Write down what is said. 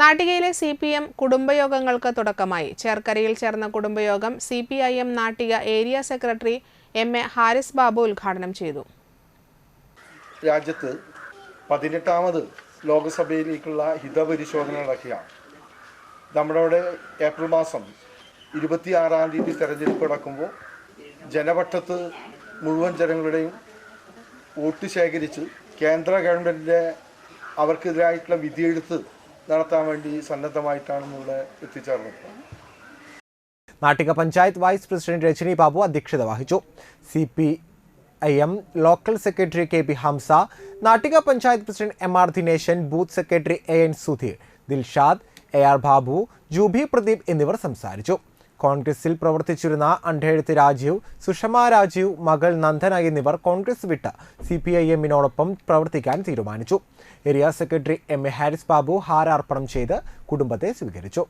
നാട്ടികയിലെ C P M കുടുംബയോഗങ്ങൾക്ക് തുടക്കമായി. ചേർക്കരയിൽ ചേർന്ന കുടുംബയോഗം C P I M Nattika area secretary M A Haris Babu ഉദ്ഘാടനം ചെയ്തു. രാജ്യത്ത് പതിനെട്ടാമത് ലോകസഭയിലേക്കുള്ള ഹിതപരിശോധന നടക്കുകയാണ്. നമ്മുടെ ഏപ്രിൽ മാസം ഇരുപത്തിയാറാം തീയതി തെരഞ്ഞെടുപ്പ് നടക്കുമ്പോൾ ജനപക്ഷത്ത് മുഴുവൻ ജനങ്ങളുടെയും വോട്ട് ശേഖരിച്ച് കേന്ദ്ര ഗവൺമെന്റിന്റെ അവർക്കെതിരായിട്ടുള്ള വിധിയെഴുത്ത് നടത്താൻ വേണ്ടി സന്നദ്ധമായിട്ടാണ് ഇവിടെ എത്തിച്ചേർന്നത്. നാട്ടിക പഞ്ചായത്ത് വൈസ് പ്രസിഡന്റ് രജനി ബാബു അധ്യക്ഷത വഹിച്ചു. C P I M local secretary K P Hamsa Nattika panchayat president M R Dineshan booth secretary A N Sudheer Dilshad A R Babu Jubi Pradeep എന്നിവർ സംസാരിച്ചു. കോൺഗ്രസിൽ പ്രവർത്തിച്ചിരുന്ന അണ്ടേഴത്ത് രാജീവ് സുഷമ രാജീവ് മകൾ നന്ദന എന്നിവർ കോൺഗ്രസ് വിട്ട് സി പി ഐ എമ്മിനോടൊപ്പം പ്രവർത്തിക്കാൻ തീരുമാനിച്ചു. Area secretary M A Haris Babu ഹാരാർപ്പണം ചെയ്ത് കുടുംബത്തെ സ്വീകരിച്ചു.